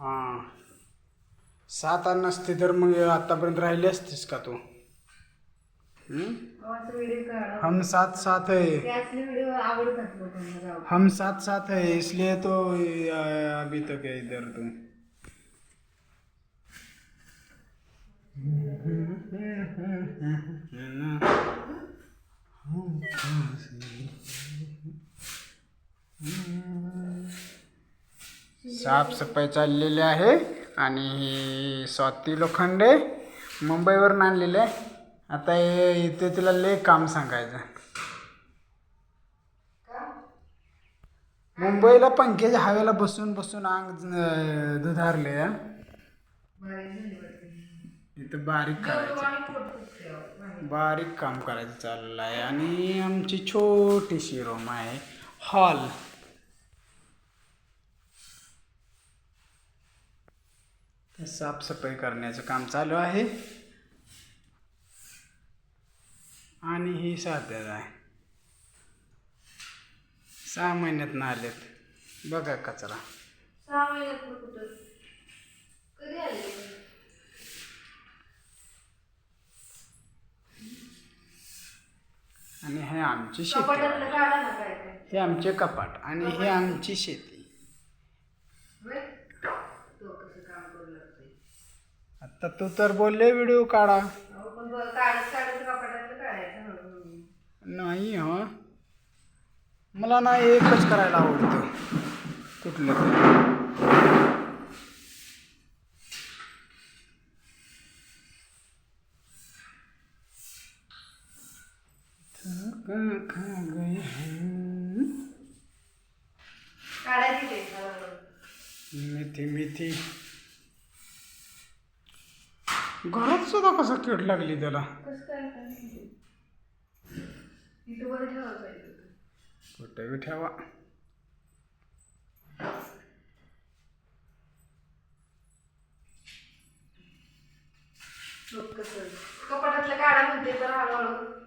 हां. सात आण नसते तर मग आतापर्यंत राहिली असतीस का तू? हम साथ साथ है हम साथ साथ है इसलिए तो अभी तक क्या इधर तू. साफसफाई चाललेली आहे आणि ही स्वाती लोखंडे मुंबईवरून आणलेले आहे. आता हे इथे तिला लय काम सांगायचं. मुंबईला पंख्याच्या हवेला बसून बसून अंग दुधारले इथं बारीक करायचं. बारीक काम करायचं चाललं आहे आणि आमची छोटीशी रूम आहे. हॉल साफसफाई करण्याचं काम चालू आहे. आणि ही साध्याच आहे. सहा महिन्यात ना आलेत बघा कचरा. सहा महिन्यात आणि हे आमची शेती हे आमचे कपाट आणि हे आमची शेती होय? तो कसं काम करू लागतंय आता तू तर बोलले व्हिडिओ काढा अहो, पण बरं, काढत काढत कपाटातलं काढायचं हळूहळू. नाही हो मला ना एकच करायला आवडतं कुठलं तरी थका खा गए हैं. काढायची ते हळूहळू. मिथी मिथी घरात सुद्धा कसा कीड लागली त्याला. कुठे ठेवा बघ कसं. कपाटातलं काढा म्हणते तर हळूहळू